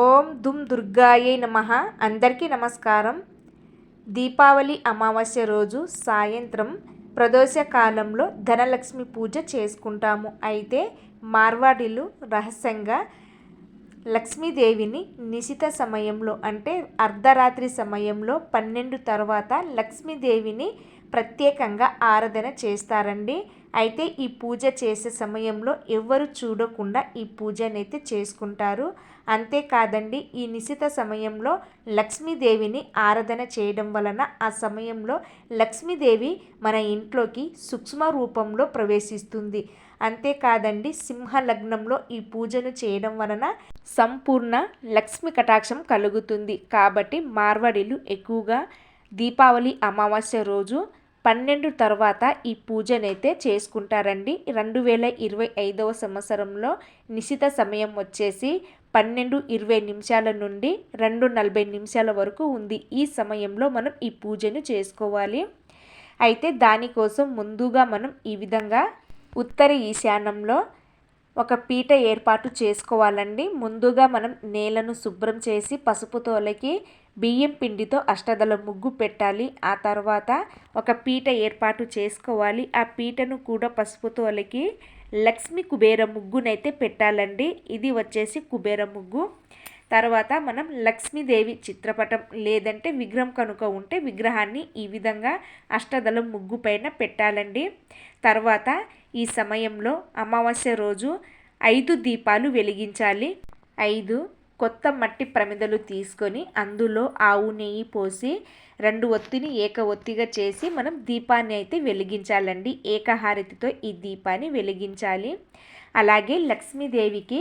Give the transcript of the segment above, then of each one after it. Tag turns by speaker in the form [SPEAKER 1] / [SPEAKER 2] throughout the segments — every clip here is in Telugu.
[SPEAKER 1] ఓం దుమ్ దుర్గాయే నమ. అందరికీ నమస్కారం. దీపావళి అమావాస్య రోజు సాయంత్రం ప్రదోష కాలంలో ధనలక్ష్మి పూజ చేసుకుంటాము. అయితే మార్వాడీలు రహస్యంగా లక్ష్మీదేవిని నిశిత సమయంలో అంటే అర్ధరాత్రి సమయంలో పన్నెండు తర్వాత లక్ష్మీదేవిని ప్రత్యేకంగా ఆరాధన చేస్తారండి. అయితే ఈ పూజ చేసే సమయంలో ఎవరు చూడకుండా ఈ పూజనైతే చేసుకుంటారు. అంతేకాదండి ఈ నిశిత సమయంలో లక్ష్మీదేవిని ఆరాధన చేయడం వలన ఆ సమయంలో లక్ష్మీదేవి మన ఇంట్లోకి సూక్ష్మ రూపంలో ప్రవేశిస్తుంది. అంతేకాదండి సింహ లగ్నంలో ఈ పూజను చేయడం వలన సంపూర్ణ లక్ష్మి కటాక్షం కలుగుతుంది. కాబట్టి మార్వాడీలు ఎక్కువగా దీపావళి అమావాస్య రోజు పన్నెండు తర్వాత ఈ పూజనైతే చేసుకుంటారండి. రెండు వేల ఇరవై ఐదవ సంవత్సరంలో నిశిత సమయం వచ్చేసి పన్నెండు ఇరవై నిమిషాల నుండి రెండు నలభై నిమిషాల వరకు ఉంది. ఈ సమయంలో మనం ఈ పూజను చేసుకోవాలి. అయితే దానికోసం ముందుగా మనం ఈ విధంగా ఉత్తర ఈశాన్యంలో ఒక పీట ఏర్పాటు చేసుకోవాలండి. ముందుగా మనం నేలను శుభ్రం చేసి పసుపుతోలకి బియ్యం పిండితో అష్టదల ముగ్గు పెట్టాలి. ఆ తర్వాత ఒక పీట ఏర్పాటు చేసుకోవాలి. ఆ పీటను కూడా పసుపుతోలకి లక్ష్మి కుబేర ముగ్గునైతే పెట్టాలండి. ఇది వచ్చేసి కుబేర ముగ్గు. తర్వాత మనం లక్ష్మీదేవి చిత్రపటం లేదంటే విగ్రహం కనుక ఉంటే విగ్రహాన్ని ఈ విధంగా అష్టదళం ముగ్గు పైన పెట్టాలండి. తర్వాత ఈ సమయంలో అమావాస్య రోజు ఐదు దీపాలు వెలిగించాలి. ఐదు కొత్త మట్టి ప్రమిదలు తీసుకొని అందులో ఆవు నెయ్యి పోసి రెండు ఒత్తిని ఏక ఒత్తిగా చేసి మనం దీపాన్ని అయితే వెలిగించాలండి. ఏకహారతితో ఈ దీపాన్ని వెలిగించాలి. అలాగే లక్ష్మీదేవికి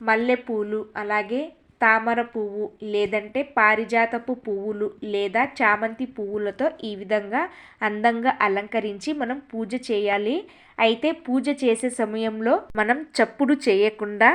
[SPEAKER 1] మల్లెపూలు అలాగే తామర పువ్వు లేదంటే పారిజాతపు పువ్వులు లేదా చామంతి పువ్వులతో ఈ విధంగా అందంగా అలంకరించి మనం పూజ చేయాలి. అయితే పూజ చేసే సమయంలో మనం చప్పుడు చేయకుండా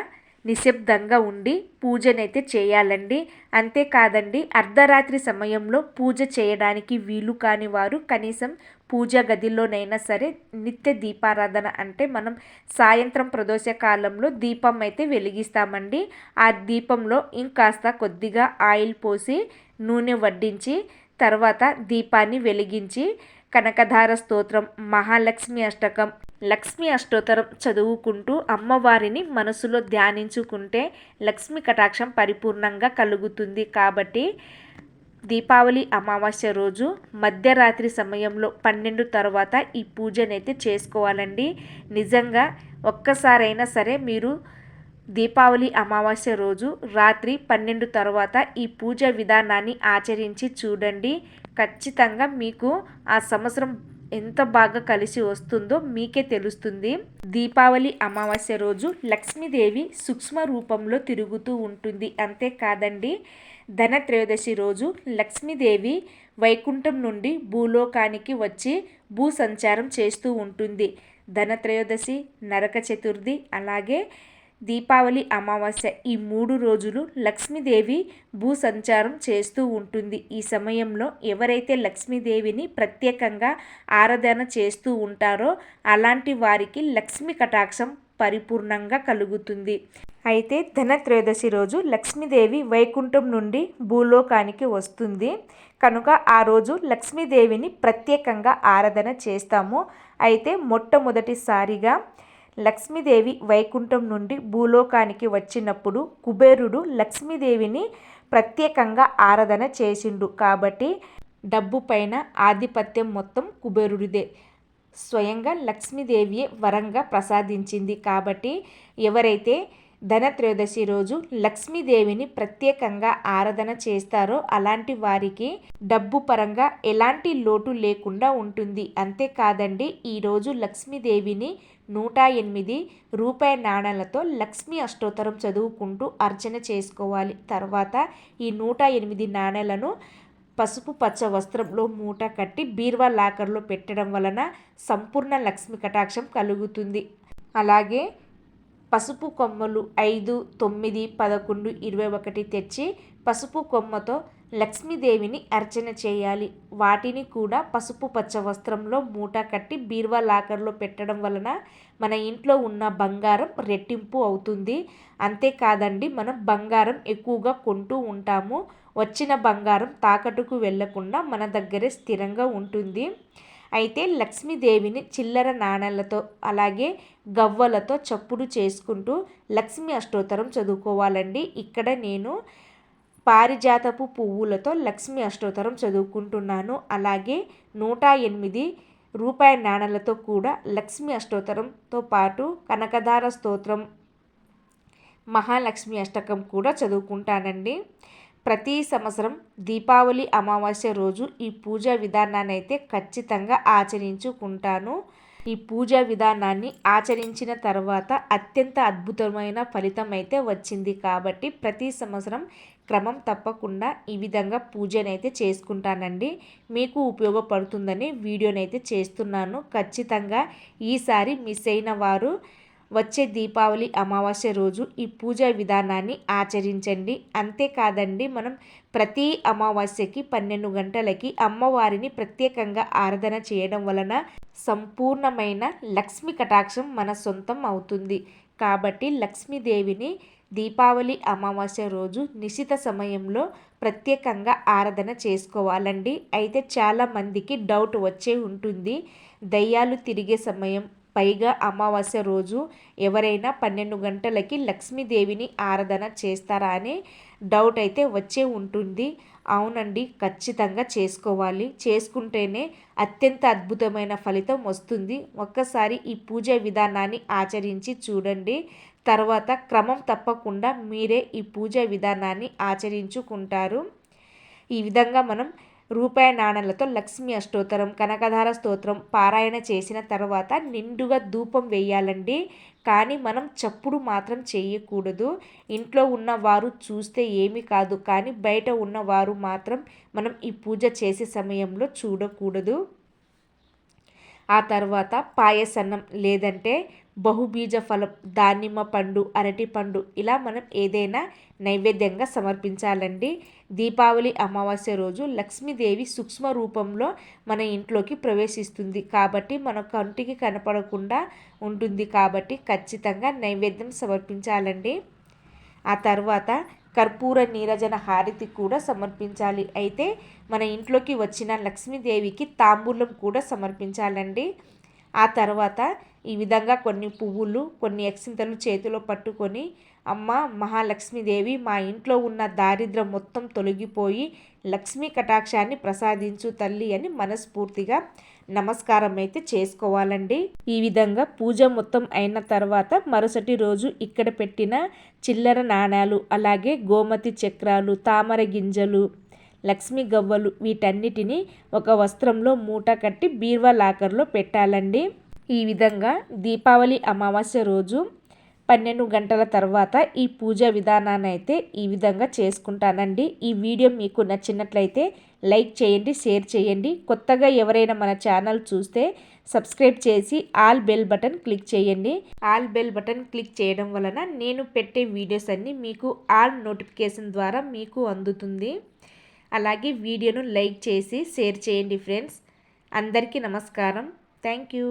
[SPEAKER 1] నిశ్శబ్దంగా ఉండి పూజనైతే చేయాలండి. అంతేకాదండి అర్ధరాత్రి సమయంలో పూజ చేయడానికి వీలు కాని వారు కనీసం పూజ గదిలోనైనా సరే నిత్య దీపారాధన అంటే మనం సాయంత్రం ప్రదోష కాలంలో దీపం అయితే వెలిగిస్తామండి. ఆ దీపంలో ఇంకాస్త కొద్దిగా ఆయిల్ పోసి నూనె వడ్డించి తర్వాత దీపాన్ని వెలిగించి కనకధార స్తోత్రం మహాలక్ష్మి అష్టకం లక్ష్మి అష్టోత్తరం చదువుకుంటూ అమ్మవారిని మనసులో ధ్యానించుకుంటే లక్ష్మి కటాక్షం పరిపూర్ణంగా కలుగుతుంది కాబట్టి దీపావళి అమావాస్య రోజు మధ్యరాత్రి సమయంలో పన్నెండు తర్వాత ఈ పూజనైతే చేసుకోవాలండి. నిజంగా ఒక్కసారైనా సరే మీరు దీపావళి అమావాస్య రోజు రాత్రి పన్నెండు తర్వాత ఈ పూజ విధానాన్ని ఆచరించి చూడండి. ఖచ్చితంగా మీకు ఆ సంవత్సరం ఎంత బాగా కలిసి వస్తుందో మీకే తెలుస్తుంది. దీపావళి అమావాస్య రోజు లక్ష్మీదేవి సూక్ష్మ రూపంలో తిరుగుతూ ఉంటుంది. అంతేకాదండి ధనత్రయోదశి రోజు లక్ష్మీదేవి వైకుంఠం నుండి భూలోకానికి వచ్చి భూ సంచారం చేస్తూ ఉంటుంది. ధనత్రయోదశి నరక చతుర్థి అలాగే దీపావళి అమావాస్య ఈ మూడు రోజులు లక్ష్మీదేవి భూ సంచారం చేస్తూ ఉంటుంది. ఈ సమయంలో ఎవరైతే లక్ష్మీదేవిని ప్రత్యేకంగా ఆరాధన చేస్తూ ఉంటారో అలాంటి వారికి లక్ష్మీ కటాక్షం పరిపూర్ణంగా కలుగుతుంది. అయితే ధనత్రయోదశి రోజు లక్ష్మీదేవి వైకుంఠం నుండి భూలోకానికి వస్తుంది. కనుక ఆ రోజు లక్ష్మీదేవిని ప్రత్యేకంగా ఆరాధన చేస్తాము. అయితే మొట్టమొదటిసారిగా లక్ష్మీదేవి వైకుంఠం నుండి భూలోకానికి వచ్చినప్పుడు కుబేరుడు లక్ష్మీదేవిని ప్రత్యేకంగా ఆరాధన చేసిండు. కాబట్టి డబ్బు పైన ఆధిపత్యం మొత్తం కుబేరుడిదే. స్వయంగా లక్ష్మీదేవియే వరంగా ప్రసాదించింది. కాబట్టి ఎవరైతే ధనత్రయోదశి రోజు లక్ష్మీదేవిని ప్రత్యేకంగా ఆరాధన చేస్తారో అలాంటి వారికి డబ్బు పరంగా ఎలాంటి లోటు లేకుండా ఉంటుంది. అంతేకాదండి ఈరోజు లక్ష్మీదేవిని నూట ఎనిమిది రూపాయి నాణాలతో లక్ష్మీ అష్టోత్తరం చదువుకుంటూ అర్చన చేసుకోవాలి. తర్వాత ఈ నూట ఎనిమిది నాణేలను పసుపు పచ్చ వస్త్రంలో మూట కట్టి బీర్వా లాకర్లో పెట్టడం వలన సంపూర్ణ లక్ష్మి కటాక్షం కలుగుతుంది. అలాగే పసుపు కొమ్మలు ఐదు తొమ్మిది పదకొండు ఇరవై ఒకటి తెచ్చి పసుపు కొమ్మతో లక్ష్మీదేవిని అర్చన చేయాలి. వాటిని కూడా పసుపు పచ్చ వస్త్రంలో మూట కట్టి బీర్వా లాకర్లో పెట్టడం వలన మన ఇంట్లో ఉన్న బంగారం రెట్టింపు అవుతుంది. అంతేకాదండి మనం బంగారం ఎక్కువగా కొంటూ ఉంటాము. వచ్చిన బంగారం తాకట్టుకు వెళ్ళకుండా మన దగ్గరే స్థిరంగా ఉంటుంది. అయితే లక్ష్మీదేవిని చిల్లర నాణాలతో అలాగే గవ్వలతో చప్పుడు చేసుకుంటూ లక్ష్మీ అష్టోత్తరం చదువుకోవాలండి. ఇక్కడ నేను పారిజాతపు పువ్వులతో లక్ష్మీ అష్టోత్తరం చదువుకుంటున్నాను. అలాగే నూట ఎనిమిది రూపాయి నాణాలతో కూడా లక్ష్మీ అష్టోత్తరంతో పాటు కనకదార స్తోత్రం మహాలక్ష్మి అష్టకం కూడా చదువుకుంటానండి. ప్రతి సంవత్సరం దీపావళి అమావాస్య రోజు ఈ పూజా విధానాన్ని అయితే ఖచ్చితంగా ఆచరించుకుంటాను. ఈ పూజా విధానాన్ని ఆచరించిన తర్వాత అత్యంత అద్భుతమైన ఫలితం అయితే వచ్చింది కాబట్టి ప్రతి సంవత్సరం క్రమం తప్పకుండా ఈ విధంగా పూజనైతే చేసుకుంటానండి. మీకు ఉపయోగపడుతుందని వీడియోనైతే చేస్తున్నాను. ఖచ్చితంగా ఈసారి మిస్ అయిన వారు వచ్చే దీపావళి అమావాస్య రోజు ఈ పూజా విధానాన్ని ఆచరించండి. అంతేకాదండి మనం ప్రతి అమావాస్యకి పన్నెండు గంటలకి అమ్మవారిని ప్రత్యేకంగా ఆరాధన చేయడం వలన సంపూర్ణమైన లక్ష్మి కటాక్షం మన సొంతం అవుతుంది. కాబట్టి లక్ష్మీదేవిని దీపావళి అమావాస్య రోజు నిశిత సమయంలో ప్రత్యేకంగా ఆరాధన చేసుకోవాలండి. అయితే చాలామందికి డౌట్ వచ్చే ఉంటుంది. దయ్యాలు తిరిగే సమయం పైగా అమావాస్య రోజు ఎవరైనా పన్నెండు గంటలకి లక్ష్మీదేవిని ఆరాధన చేస్తారా అనే డౌట్ అయితే వచ్చే ఉంటుంది. అవునండి ఖచ్చితంగా చేసుకోవాలి. చేసుకుంటేనే అత్యంత అద్భుతమైన ఫలితం వస్తుంది. ఒక్కసారి ఈ పూజ విధానాన్ని ఆచరించి చూడండి. తర్వాత క్రమం తప్పకుండా మీరే ఈ పూజ విధానాన్ని ఆచరించుకుంటారు. ఈ విధంగా మనం రూపాయి నాణ్యాలతో లక్ష్మి అష్టోత్తరం కనకధార స్తోత్రం పారాయణ చేసిన తర్వాత నిండుగా ధూపం వేయాలండి. కానీ మనం చప్పుడు మాత్రం చేయకూడదు. ఇంట్లో ఉన్నవారు చూస్తే ఏమి కాదు. కానీ బయట ఉన్నవారు మాత్రం మనం ఈ పూజ చేసే సమయంలో చూడకూడదు. ఆ తర్వాత పాయసన్నం లేదంటే బహుబీజ ఫలం దానిమ్మ పండు అరటి పండు ఇలా మనం ఏదైనా నైవేద్యంగా సమర్పించాలండి. దీపావళి అమావాస్య రోజు లక్ష్మీదేవి సూక్ష్మ రూపంలో మన ఇంట్లోకి ప్రవేశిస్తుంది కాబట్టి మన కంటికి కనపడకుండా ఉంటుంది కాబట్టి ఖచ్చితంగా నైవేద్యం సమర్పించాలండి. ఆ తర్వాత కర్పూర నీరజన హారతి కూడా సమర్పించాలి. అయితే మన ఇంట్లోకి వచ్చిన లక్ష్మీదేవికి తాంబూలం కూడా సమర్పించాలండి. ఆ తర్వాత ఈ విధంగా కొన్ని పువ్వులు కొన్ని ఎక్సింతలు చేతిలో పట్టుకొని అమ్మ మహాలక్ష్మీదేవి మా ఇంట్లో ఉన్న దారిద్రం మొత్తం తొలగిపోయి లక్ష్మీ కటాక్షాన్ని ప్రసాదించు తల్లి అని మనస్ఫూర్తిగా నమస్కారం అయితే చేసుకోవాలండి. ఈ విధంగా పూజ మొత్తం అయిన తర్వాత మరుసటి రోజు ఇక్కడ పెట్టిన చిల్లర నాణాలు అలాగే గోమతి చక్రాలు తామర గింజలు లక్ష్మీ గవ్వలు వీటన్నిటిని ఒక వస్త్రంలో మూట కట్టి బీర్వా లాకర్లో పెట్టాలండి. ఈ విధంగా దీపావళి అమావాస్య రోజు పన్నెండు గంటల తర్వాత ఈ పూజ విధానాన్ని అయితే ఈ విధంగా చేసుకుంటానండి. ఈ వీడియో మీకు నచ్చినట్లయితే లైక్ చేయండి షేర్ చేయండి. కొత్తగా ఎవరైనా మన ఛానల్ చూస్తే సబ్స్క్రైబ్ చేసి ఆల్ బెల్ బటన్ క్లిక్ చేయండి. ఆల్ బెల్ బటన్ క్లిక్ చేయడం వలన నేను పెట్టే వీడియోస్ అన్నీ మీకు ఆల్ నోటిఫికేషన్ ద్వారా మీకు అందుతుంది. అలాగే వీడియోను లైక్ చేసి షేర్ చేయండి ఫ్రెండ్స్. అందరికీ నమస్కారం. Thank you.